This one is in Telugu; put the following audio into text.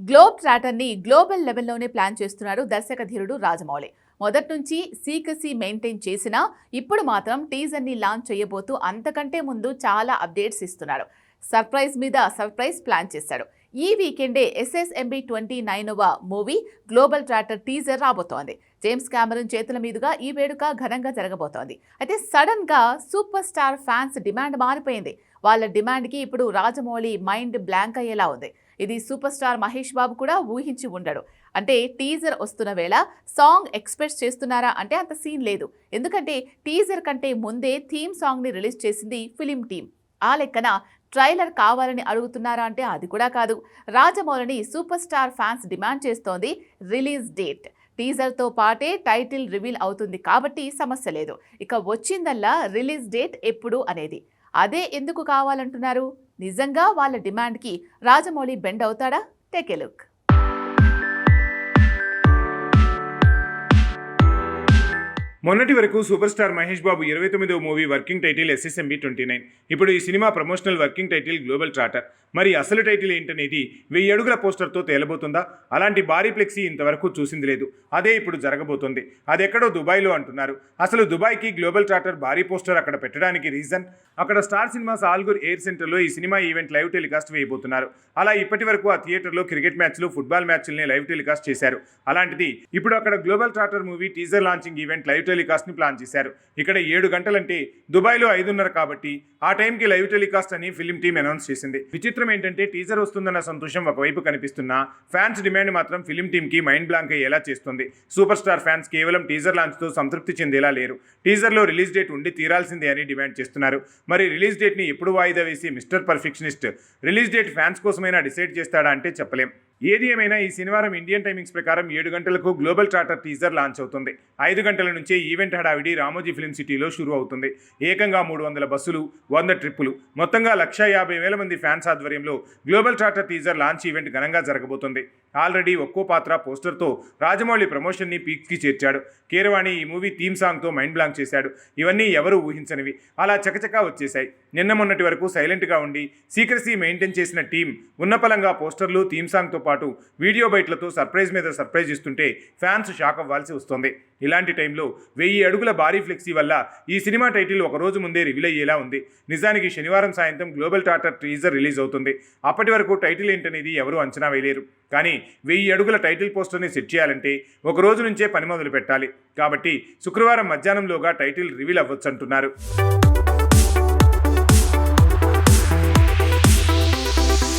గ్లోబ్ ట్రాటర్ని గ్లోబల్ లెవెల్లోనే ప్లాన్ చేస్తున్నారు దర్శక ధీరుడు రాజమౌళి. మొదటి నుంచి సీకసీ మెయింటైన్ చేసినా ఇప్పుడు మాత్రం టీజర్ని లాంచ్ చేయబోతూ అంతకంటే ముందు చాలా అప్డేట్స్ ఇస్తున్నాడు సర్ప్రైజ్ మీద సర్ప్రైజ్ ప్లాన్ చేశాడు. ఈ వీకెండే ఎస్ఎస్ఎంబి ట్వంటీ నైన్వ మూవీ గ్లోబల్ ట్రాటర్ టీజర్ రాబోతోంది. జేమ్స్ క్యామరన్ చేతుల మీదుగా ఈ వేడుక ఘనంగా జరగబోతోంది. అయితే సడన్గా సూపర్ స్టార్ ఫ్యాన్స్ డిమాండ్ మారిపోయింది. వాళ్ళ డిమాండ్కి ఇప్పుడు రాజమౌళి మైండ్ బ్లాంక్ అయ్యేలా ఉంది. ఇది సూపర్ స్టార్ మహేష్ బాబు కూడా ఊహించి ఉండడు. అంటే టీజర్ వస్తున్న వేళ సాంగ్ ఎక్స్పెక్ట్ చేస్తున్నారా అంటే అంత సీన్ లేదు. ఎందుకంటే టీజర్ కంటే ముందే థీమ్ సాంగ్ని రిలీజ్ చేసింది ఫిలిం టీమ్. ఆ లెక్కన ట్రైలర్ కావాలని అడుగుతున్నారా అంటే అది కూడా కాదు. రాజమౌళిని సూపర్ స్టార్ ఫ్యాన్స్ డిమాండ్ చేస్తోంది రిలీజ్ డేట్. టీజర్తో పాటే టైటిల్ రివీల్ అవుతుంది కాబట్టి సమస్య లేదు. ఇక వచ్చిందల్లా రిలీజ్ డేట్ ఎప్పుడు అనేది. అదే ఎందుకు కావాలంటున్నారు? నిజంగా వాళ్ళ డిమాండ్కి రాజమౌళి బెండ్ అవుతాడా? Take a look. మొన్నటి వరకు సూపర్ స్టార్ మహేష్ బాబు ఇరవై తొమ్మిదవ movie working title SSMB twenty nine ఇప్పుడు ఈ cinema promotional working title global trotter మరి అసలు టైటిల్ ఏంటనేది వెయ్యి అడుగుల పోస్టర్తో తేలబోతుందా? అలాంటి భారీ ఫ్లెక్సీ ఇంతవరకు చూసింది లేదు. అదే ఇప్పుడు జరగబోతుంది. అది ఎక్కడో దుబాయ్లో అంటున్నారు. అసలు దుబాయ్కి గ్లోబల్ ట్రాటర్ భారీ పోస్టర్ అక్కడ పెట్టడానికి రీజన్ అక్కడ స్టార్ సినిమాస్ ఆల్గూర్ ఎయిర్ సెంటర్లో ఈ సినిమా ఈవెంట్ లైవ్ టెలికాస్ట్ వేయబోతున్నారు. అలా ఇప్పటి వరకు ఆ థియేటర్లో క్రికెట్ మ్యాచ్లు ఫుట్బాల్ మ్యాచ్లని లైవ్ టెలికాస్ట్ చేశారు. అలాంటిది ఇప్పుడు అక్కడ global trotter movie teaser launching event live టెలికాస్ట్ని plan చేశారు. ఇక్కడ ఏడు గంటలంటే దుబాయ్లో ఐదున్నర కాబట్టి ఆ టైంకి లైవ్ టెలికాస్ట్ అని ఫిలిం టీం అనౌన్స్ చేసింది. విచిత్రం ఏంటంటే టీజర్ వస్తుందన్న సంతోషం ఒకవైపు కనిపిస్తున్నా ఫ్యాన్స్ డిమాండ్ మాత్రం ఫిలిం టీమ్కి మైండ్ బ్లాంక్ అయ్యేలా చేస్తుంది. సూపర్ స్టార్ ఫ్యాన్స్ కేవలం టీజర్ లాంచ్తో సంతృప్తి చెందేలా లేరు. టీజర్లో రిలీజ్ డేట్ ఉండి తీరాల్సిందే అని డిమాండ్ చేస్తున్నారు. మరి రిలీజ్ డేట్ని ఎప్పుడు వాయిదా వేసి mister perfectionist release date fans కోసమైనా డిసైడ్ చేస్తాడా అంటే చెప్పలేం. ఏది ఏమైనా ఈ శనివారం ఇండియన్ టైమింగ్స్ ప్రకారం ఏడు గంటలకు గ్లోబల్ చార్టర్ టీజర్ లాంచ్ అవుతుంది. ఐదు గంటల నుంచే ఈవెంట్ హడావిడి రామోజీ ఫిల్మ్ సిటీలో షురూ అవుతుంది. ఏకంగా మూడు వందల బస్సులు వంద ట్రిప్పులు. మొత్తంగా లక్ష యాభై వేల మంది ఫ్యాన్స్ ఆధ్వర్యంలో global charter teaser launch event ఘనంగా జరగబోతుంది. ఆల్రెడీ ఒక్కో పాత్ర పోస్టర్తో రాజమౌళి ప్రమోషన్ని పీక్కి చేర్చాడు. కీరవాణి ఈ మూవీ థీమ్ సాంగ్తో మైండ్ బ్లాంక్ చేశాడు. ఇవన్నీ ఎవరు ఊహించనివి. అలా చకచకా వచ్చేశాయి. నిన్న మొన్నటి వరకు సైలెంట్గా ఉండి సీక్రసీ మెయింటైన్ చేసిన టీం ఉన్నపలంగా పోస్టర్లు థీమ్ సాంగ్తో పాటు వీడియో బయట్లతో సర్ప్రైజ్ మీద సర్ప్రైజ్ ఇస్తుంటే ఫ్యాన్స్ షాక్ అవ్వాల్సి వస్తుంది. ఇలాంటి టైంలో వెయ్యి అడుగుల భారీ ఫ్లెక్సీ వల్ల ఈ సినిమా టైటిల్ ఒక రోజు ముందే రివీల్ అయ్యేలా ఉంది. నిజానికి శనివారం సాయంత్రం గ్లోబల్ టాటర్ టీజర్ రిలీజ్ అవుతుంది. అప్పటి వరకు టైటిల్ ఏంటనేది ఎవరూ అంచనా వేయలేరు. కానీ వెయ్యి అడుగుల టైటిల్ పోస్టర్ని సెట్ చేయాలంటే ఒక రోజు నుంచే పని మొదలు పెట్టాలి కాబట్టి శుక్రవారం మధ్యాహ్నంలోగా టైటిల్ రివీల్ అవ్వచ్చు అంటున్నారు